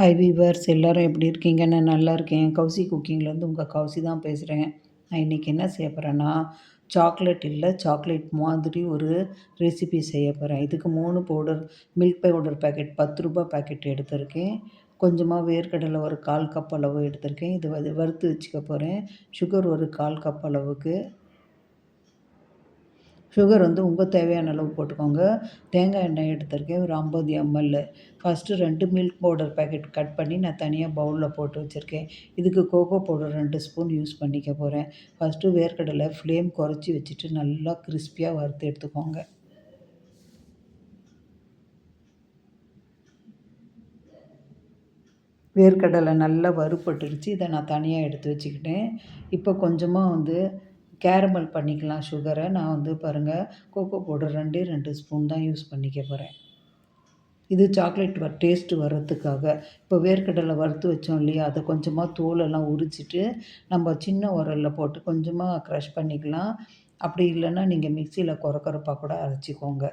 Hi viewers எல்லோரும் எப்படி இருக்கீங்க? நான் நல்லா இருக்கேன். கௌசி குக்கிங்லேருந்து உங்கள் கௌசி தான் பேசுகிறேன் நான் இன்றைக்கி என்ன செய்ய போகிறேன்னா சாக்லேட் இல்லை சாக்லேட் மாதிரி ஒரு ரெசிபி செய்ய போகிறேன் இதுக்கு மூணு பவுடர் மில்க் பவுடர் பேக்கெட் பத்து ரூபா பேக்கெட் எடுத்திருக்கேன். கொஞ்சமாக வேர்க்கடலை ஒரு கால் கப் அளவு எடுத்திருக்கேன். இது வறுத்து வச்சுக்க போகிறேன் சுகர் ஒரு கால் கப் அளவுக்கு. சுகர் வந்து உங்கள் தேவையான அளவு போட்டுக்கோங்க. தேங்காய் எண்ணெய் எடுத்திருக்கேன். ஒரு ஐம்பது எம்எல் ஃபஸ்ட்டு ரெண்டு மில்க் பவுடர் பேக்கெட் கட் பண்ணி நான் தனியாக பவுலில் போட்டு வச்சுருக்கேன். இதுக்கு கோகோ பவுடர் ரெண்டு ஸ்பூன் யூஸ் பண்ணிக்க போகிறேன் ஃபஸ்ட்டு வேர்க்கடலை ஃப்ளேம் குறைச்சி வச்சுட்டு நல்லா கிறிஸ்பியாக வறுத்து எடுத்துக்கோங்க. வேர்க்கடலை நல்லா வறுப்பட்டுருச்சு இதை நான் தனியாக எடுத்து வச்சுக்கிட்டேன். இப்போ கொஞ்சமாக வந்து கேரமல் பண்ணிக்கலாம் சுகரை. நான் வந்து பாருங்கள் கோகோ பவுடர் ரெண்டே ரெண்டு ஸ்பூன் தான் யூஸ் பண்ணிக்க போகிறேன் இது சாக்லேட் வ டேஸ்ட்டு வர்றதுக்காக. இப்போ வேர்க்கடலை வறுத்து வச்சோம் இல்லையா அதை கொஞ்சமாக தோலெல்லாம் உரிச்சிட்டு நம்ம சின்ன உரலில் போட்டு கொஞ்சமாக க்ரஷ் பண்ணிக்கலாம். அப்படி இல்லைன்னா நீங்கள் மிக்சியில் குறக்குறப்பாக கூட அரைச்சிக்கோங்க.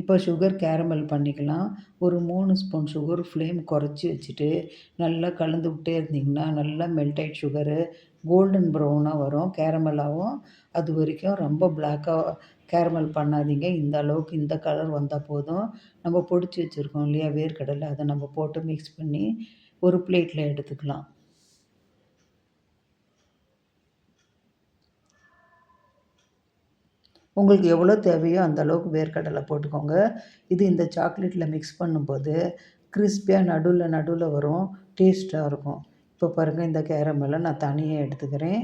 இப்போ சுகர் கேரமல் பண்ணிக்கலாம். ஒரு மூணு ஸ்பூன் சுகர் ஃப்ளேம் குறைச்சி வச்சுட்டு நல்லா கலந்து விட்டே இருந்திங்கன்னா நல்லா மெல்டைட் சுகரு கோல்டன் ப்ரௌனாக வரும். கேரமலாகவும் அது வரைக்கும் ரொம்ப பிளாக்காக கேரமல் பண்ணாதீங்க. இந்த அளவுக்கு இந்த கலர் வந்தால் போதும். நம்ம பொடிச்சு வச்சுருக்கோம் இல்லையா வேர்க்கடலை அதை நம்ம போட்டு மிக்ஸ் பண்ணி ஒரு பிளேட்டில் எடுத்துக்கலாம். உங்களுக்கு எவ்வளோ தேவையோ அந்த அளவுக்கு வேர்க்கடலை போட்டுக்கோங்க. இது இந்த சாக்லேட்டில் மிக்ஸ் பண்ணும்போது கிறிஸ்பியாக நடுவில் நடுவில் வரும். டேஸ்ட்டாக இருக்கும். இப்போ பாருங்கள் இந்த கேரமெல்லாம் நான் தனியாக எடுத்துக்கிறேன்.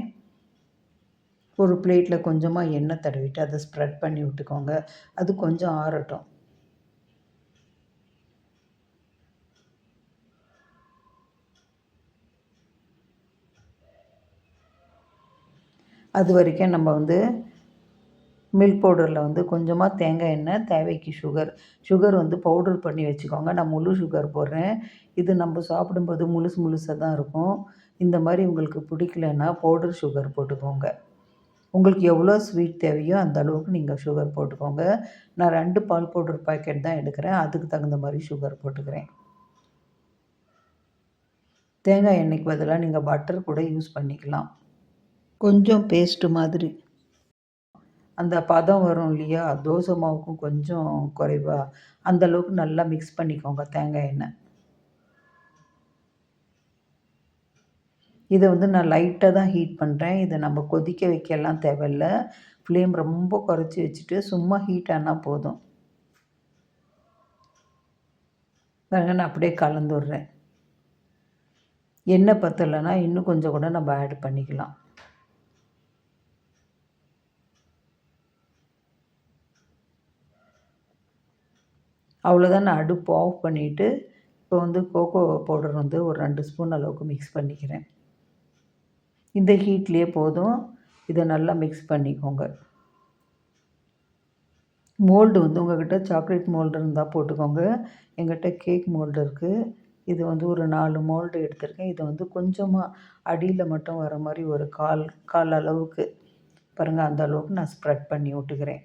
ஒரு பிளேட்டில் கொஞ்சமாக எண்ணெய் தடவிட்டு அதை ஸ்ப்ரெட் பண்ணி விட்டுக்கோங்க. அது கொஞ்சம் ஆறட்டும். அது வரைக்கும் நம்ம வந்து மில்க் பவுடரில் வந்து கொஞ்சமாக தேங்காய் எண்ணெய் தேவைக்கு சுகர் சுகர் வந்து பவுடர் பண்ணி வச்சுக்கோங்க. நான் முழு சுகர் போடுறேன். இது நம்ம சாப்பிடும்போது முழுசு முழுசாக தான் இருக்கும். இந்த மாதிரி உங்களுக்கு பிடிக்கலன்னா பவுடர் சுகர் போட்டுக்கோங்க. உங்களுக்கு எவ்வளோ ஸ்வீட் தேவையோ அந்த அளவுக்கு நீங்கள் சுகர் போட்டுக்கோங்க. நான் ரெண்டு பால் பவுடர் பாக்கெட் தான் எடுக்கிறேன். அதுக்கு தகுந்த மாதிரி சுகர் போட்டுக்கிறேன். தேங்காய் எண்ணெய்க்கு பதிலாக நீங்கள் பட்டர் கூட யூஸ் பண்ணிக்கலாம். கொஞ்சம் பேஸ்ட்டு மாதிரி. அந்த பதம் வரும் இல்லையா? தோசை மாவுக்கும் கொஞ்சம் குறைவா? அந்தளவுக்கு நல்லா மிக்ஸ் பண்ணிக்கோங்க தேங்காய் எண்ணெய் இதை வந்து நான் லைட்டாக தான் ஹீட் பண்ணுறேன் இதை நம்ம கொதிக்க வைக்கலாம் தேவையில்ல. ஃப்ளேம் ரொம்ப குறைச்சி வச்சுட்டு சும்மா ஹீட் ஆனால் போதும். பாருங்க நான் அப்படியே கலந்து எண்ணெய் பத்தலைன்னா இன்னும் கொஞ்சம் கூட நம்ம ஆட் பண்ணிக்கலாம். அவ்வளோதான் நான் அடுப்பு ஆஃப் பண்ணிவிட்டு இப்போ வந்து கோகோ பவுடர் வந்து ஒரு ரெண்டு ஸ்பூன் அளவுக்கு மிக்ஸ் பண்ணிக்கிறேன். இந்த ஹீட்லேயே போதும். இதை நல்லா மிக்ஸ் பண்ணிக்கோங்க. மோல்டு வந்து உங்கள்கிட்ட சாக்லேட் மோல்டு இருந்தால் போட்டுக்கோங்க. எங்கிட்ட கேக் மோல்டு இருக்குது இது வந்து ஒரு நாலு மோல்டு எடுத்திருக்கேன். இதை வந்து கொஞ்சமாக அடியில் மட்டும் வர மாதிரி ஒரு கால் கால் அளவுக்கு. பாருங்கள் அந்த அளவுக்கு நான் ஸ்ப்ரெட் பண்ணி விட்டுக்கிறேன்.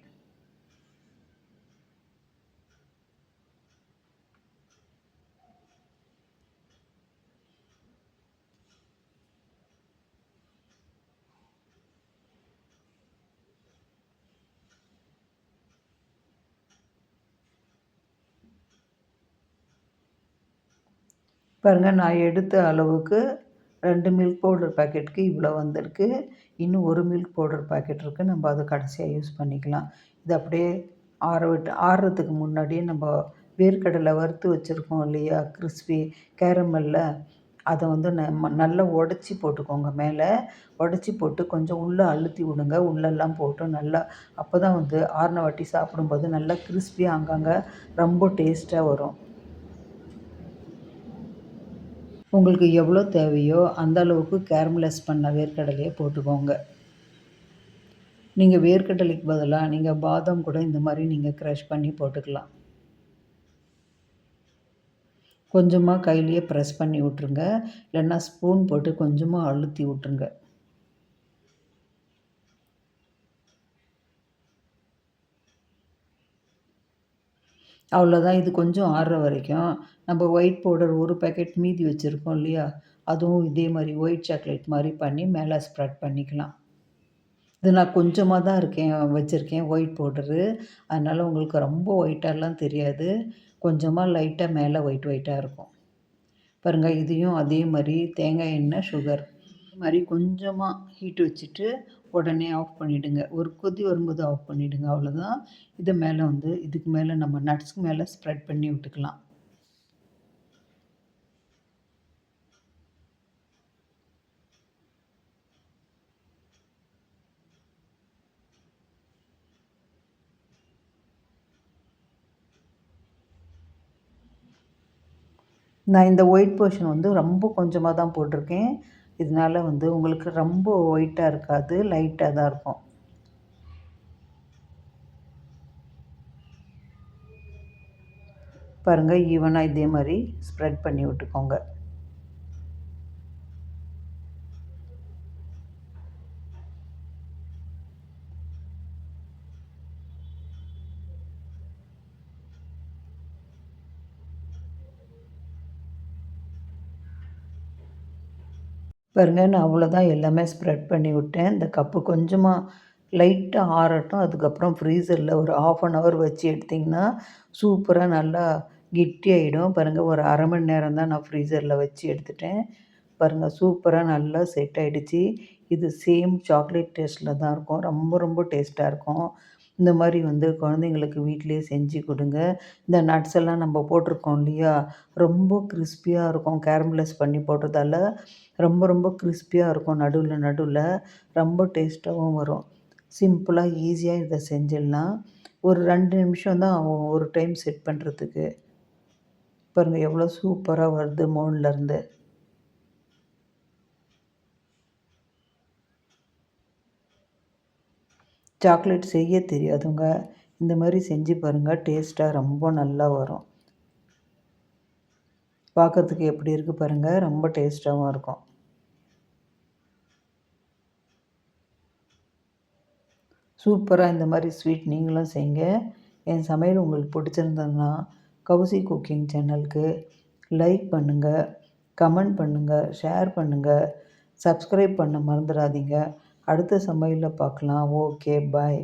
பாருங்கள் நான் எடுத்த அளவுக்கு ரெண்டு மில்க் பவுடர் பேக்கெட்டுக்கு இவ்வளோ வந்திருக்கு. இன்னும் ஒரு மில்க் பவுடர் பேக்கெட் இருக்குது நம்ம அதை கடைசியாக யூஸ் பண்ணிக்கலாம். இது அப்படியே ஆற விட்டு ஆறுறதுக்கு முன்னாடியே நம்ம வேர்க்கடலை வறுத்து வச்சுருக்கோம் இல்லையா? கிறிஸ்பி கேரமல்ல அதை வந்து நம்ம நல்லா உடச்சி போட்டுக்கோங்க மேலே. உடச்சி போட்டு கொஞ்சம் உள்ளே அழுத்தி விடுங்க. உள்ளெல்லாம் போட்டு நல்லா அப்போ தான் வந்து ஆறின வாட்டி சாப்பிடும்போது நல்லா கிறிஸ்பியாக அங்கங்கே ரொம்ப டேஸ்ட்டாக வரும். உங்களுக்கு எவ்வளோ தேவையோ அந்த அளவுக்கு கேரமலைஸ் பண்ண வேர்க்கடலையை போட்டுக்கோங்க. நீங்கள் வேர்க்கடலைக்கு பதிலாக நீங்கள் பாதாம் கூட இந்த மாதிரி நீங்கள் க்ரஷ் பண்ணி போட்டுக்கலாம். கொஞ்சமாக கையிலேயே ப்ரெஸ் பண்ணி விட்ருங்க இல்லைன்னா ஸ்பூன் போட்டு கொஞ்சமாக அழுத்தி விட்ருங்க அவ்வளோதான். இது கொஞ்சம் ஆறுற வரைக்கும். நம்ம ஒயிட் பவுடர் ஒரு பேக்கெட் மீதி வச்சுருக்கோம் இல்லையா? அதுவும் இதே மாதிரி ஒயிட் சாக்லேட் மாதிரி பண்ணி மேலே ஸ்ப்ரெட் பண்ணிக்கலாம். இது நான் கொஞ்சமாக தான் இருக்கேன் வச்சுருக்கேன் ஒயிட் பவுடரு அதனால் உங்களுக்கு ரொம்ப ஒயிட்டாலாம் தெரியாது. கொஞ்சமாக லைட்டாக மேலே ஒயிட் ஒயிட்டாக இருக்கும். பாருங்கள் இதையும் அதே மாதிரி தேங்காய் எண்ணெய் சுகர் இது மாதிரி கொஞ்சமாக ஹீட் வச்சுட்டு உடனே ஆஃப் பண்ணிவிடுங்க ஒரு கொதி வரும்போது ஆஃப் பண்ணிவிடுங்க அவ்வளோதான் இது மேலே வந்து இதுக்கு மேலே நம்ம நட்ஸ்க்கு மேலே ஸ்ப்ரெட் பண்ணி விட்டுக்கலாம். நான் இந்த ஒயிட் போர்ஷன் வந்து ரொம்ப கொஞ்சமாக தான் போட்டிருக்கேன். இதனால் வந்து உங்களுக்கு ரொம்ப ஒயிட்டாக இருக்காது லைட்டாக தான் இருக்கும். பாருங்கள் ஈவனாக இதே மாதிரி ஸ்ப்ரெட் பண்ணி விட்டுக்கோங்க. பாருங்கள் நான் அவ்வளோதான் எல்லாமே ஸ்ப்ரெட் பண்ணி விட்டேன். இந்த கப்பு கொஞ்சமாக லைட்டாக ஆறட்டும். அதுக்கப்புறம் ஃப்ரீசரில் ஒரு ஆஃப் அன் ஹவர் வச்சு எடுத்திங்கன்னா சூப்பராக நல்லா கெட்டியாகிடும் பாருங்கள் ஒரு அரை மணி நேரம் தான் நான் ஃப்ரீசரில் வச்சு எடுத்துட்டேன். பாருங்கள் சூப்பராக நல்லா செட் ஆகிடுச்சி இது சேம் சாக்லேட் டேஸ்ட்டில் தான் இருக்கும். ரொம்ப ரொம்ப டேஸ்ட்டாக இருக்கும். இந்த மாதிரி வந்து குழந்தைங்களுக்கு வீட்டிலே செஞ்சு கொடுங்க. இந்த நட்ஸ் எல்லாம் நம்ம போட்டிருக்கோம் இல்லையா? ரொம்ப கிறிஸ்பியாக இருக்கும். கேரமலைஸ் பண்ணி போட்டதால் ரொம்ப ரொம்ப கிறிஸ்பியாக இருக்கும். நடுவில் நடுவில் ரொம்ப டேஸ்ட்டாகவும் வரும். சிம்பிளாக ஈஸியாக இதை செஞ்சிடலாம். ஒரு ரெண்டு நிமிஷம் தான் ஆகும் ஒரு டைம் செட் பண்ணுறதுக்கு பாருங்கள் எவ்வளோ சூப்பராக வருது மோன்லேருந்து சாக்லேட் செய்ய தெரியாதுங்க. இந்த மாதிரி செஞ்சு பாருங்கள் டேஸ்ட்டாக ரொம்ப நல்லா வரும். பார்க்குறதுக்கு எப்படி இருக்குது பாருங்கள் ரொம்ப டேஸ்ட்டாகவும் இருக்கும். சூப்பராக இந்த மாதிரி ஸ்வீட் நீங்களும் செய்யுங்க. என் சமையல் உங்களுக்கு பிடிச்சிருந்ததுன்னா கௌசி குக்கிங் சேனலுக்கு லைக் பண்ணுங்கள் கமெண்ட் பண்ணுங்கள் ஷேர் பண்ணுங்கள் சப்ஸ்கிரைப் பண்ண மறந்துடாதீங்க. அடுத்த சமையலில் பார்க்கலாம். Okay bye